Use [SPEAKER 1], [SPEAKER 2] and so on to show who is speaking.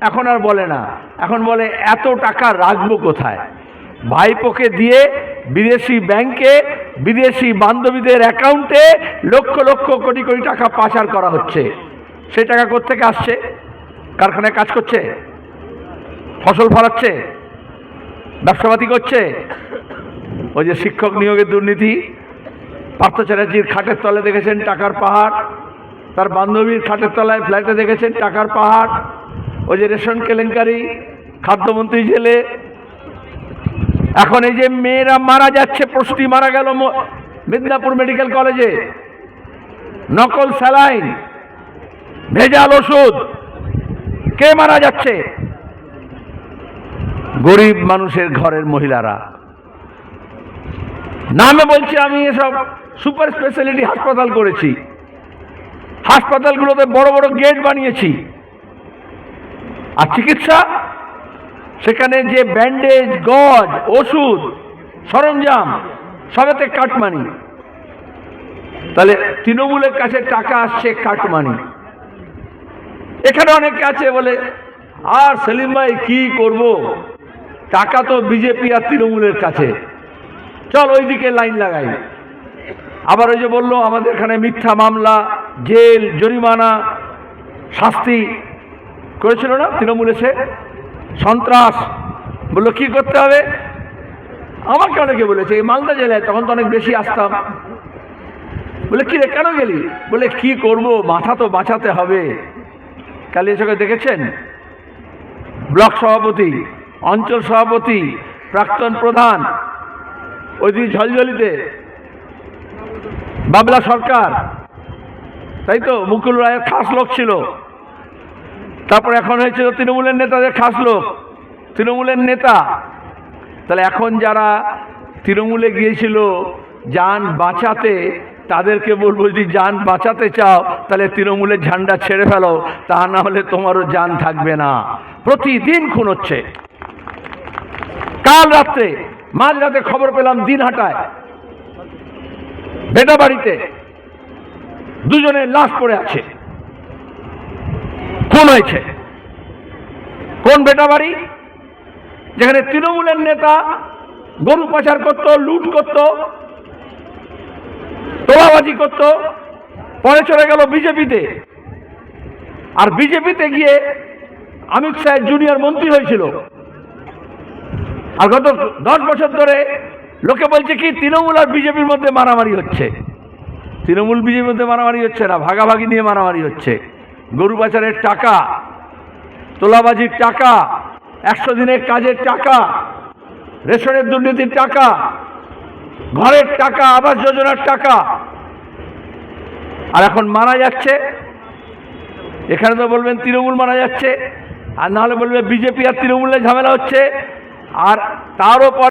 [SPEAKER 1] এখন আর বলে না। এখন বলে, এত টাকা রাখব কোথায়? ভাইপোকে দিয়ে বিদেশি ব্যাংকে বিদেশি বান্ধবীদের অ্যাকাউন্টে লক্ষ লক্ষ কোটি কোটি টাকা পাচার করা হচ্ছে। সেই টাকা কোথেকে আসছে? কারখানায় কাজ করছে? ফসল ফলাচ্ছে? ব্যবসাপাতি করছে? ওই যে শিক্ষক নিয়োগের দুর্নীতি, পার্থ চ্যাটার্জির খাটের তলে দেখেছেন টাকার পাহাড়, তার বান্ধবীর খাটের তলায় ফ্ল্যাটে দেখেছেন টাকার পাহাড়। ওই যে রেশন কেলেঙ্কারি, খাদ্যমন্ত্রী জেলে। এখন এই যে মেয়েরা মারা যাচ্ছে প্রস্তুতি মারা গেল মেদিনীপুর মেডিকেল কলেজে। নকল স্যালাইন, ভেজাল ওষুধ। কে মারা যাচ্ছে? গরিব মানুষের ঘরের মহিলারা। নামে বলছি, আমি এসব সুপার স্পেশালিটি হাসপাতাল করেছি। হাসপাতালগুলোতে বড় বড় গেট বানিয়েছি। আর চিকিৎসা? সেখানে যে ব্যান্ডেজ গজ, ওষুধ, সরঞ্জাম, সবেতে কাটমানি। তাহলে তৃণমূলের কাছে টাকা আসছে কাটমানি। এখানে অনেকে আছে বলে, আর সেলিম ভাই, কি করব? টাকা তো বিজেপি আর তৃণমূলের কাছে। চল ওইদিকে লাইন লাগাই। আবার ওই যে বলল, আমাদের এখানে মিথ্যা মামলা, জেল, জরিমানা, শাস্তি করেছিল না? তৃণমূল এসে সন্ত্রাস বলল, কি করতে হবে? আমাকে অনেকে বলেছে, এই মালদা জেলায় তখন তো অনেক বেশি আসতাম। বলে, কি রে, কেন গেলি? বলে, কি করব? মাথা তো বাঁচাতে হবে। কালিয়াচকে দেখেছেন? ব্লক সভাপতি, অঞ্চল সভাপতি, প্রাক্তন প্রধান ওইদিকে ঝলঝলিতে, বাবলা সরকার। তাই তো, মুকুল রায়ের খাস লোক ছিল। তারপর এখন হয়েছিল তৃণমূলের নেতাদের খাস লোক তৃণমূলের নেতা। তাহলে এখন যারা তৃণমূলে গিয়েছিল, যান বাঁচাতে, তাদেরকে বলব যদি যান বাঁচাতে চাও, তাহলে তৃণমূলের ঝান্ডা ছেড়ে ফেলো, তা না হলে তোমারও যান থাকবে না। প্রতিদিন খুন হচ্ছে। কাল রাত্রে, মাঝরাতে খবর পেলাম দিন দিনহাটায় বেটা বাড়িতে দুজনের লাশ পড়ে আছে। খুন হয়েছে কোন বেটা বাড়ি? যেখানে তৃণমূলের নেতা গরু পাচার করত, লুট করত, তোলাবাজি করত, পরে চলে গেল বিজেপিতে। আর বিজেপিতে গিয়ে অমিত শাহের জুনিয়র মন্ত্রী হয়েছিল। আর গত দশ বছর ধরে লোকে বলছে কি, তৃণমূল আর বিজেপির মধ্যে মারামারি হচ্ছে। তৃণমূল, বিজেপির মধ্যে মারামারি হচ্ছে না, ভাগাভাগি নিয়ে মারামারি হচ্ছে। গরু পাচারের টাকা, তোলাবাজির টাকা, একশো দিনের কাজের টাকা, রেশনের দুর্নীতির টাকা, ঘরের টাকা, আবাস যোজনার টাকা। আর এখন মারা যাচ্ছে, এখানে তো বলবেন তৃণমূল মারা যাচ্ছে, আর নাহলে বলবে বিজেপি আর তৃণমূলের ঝামেলা হচ্ছে, আর তারও পর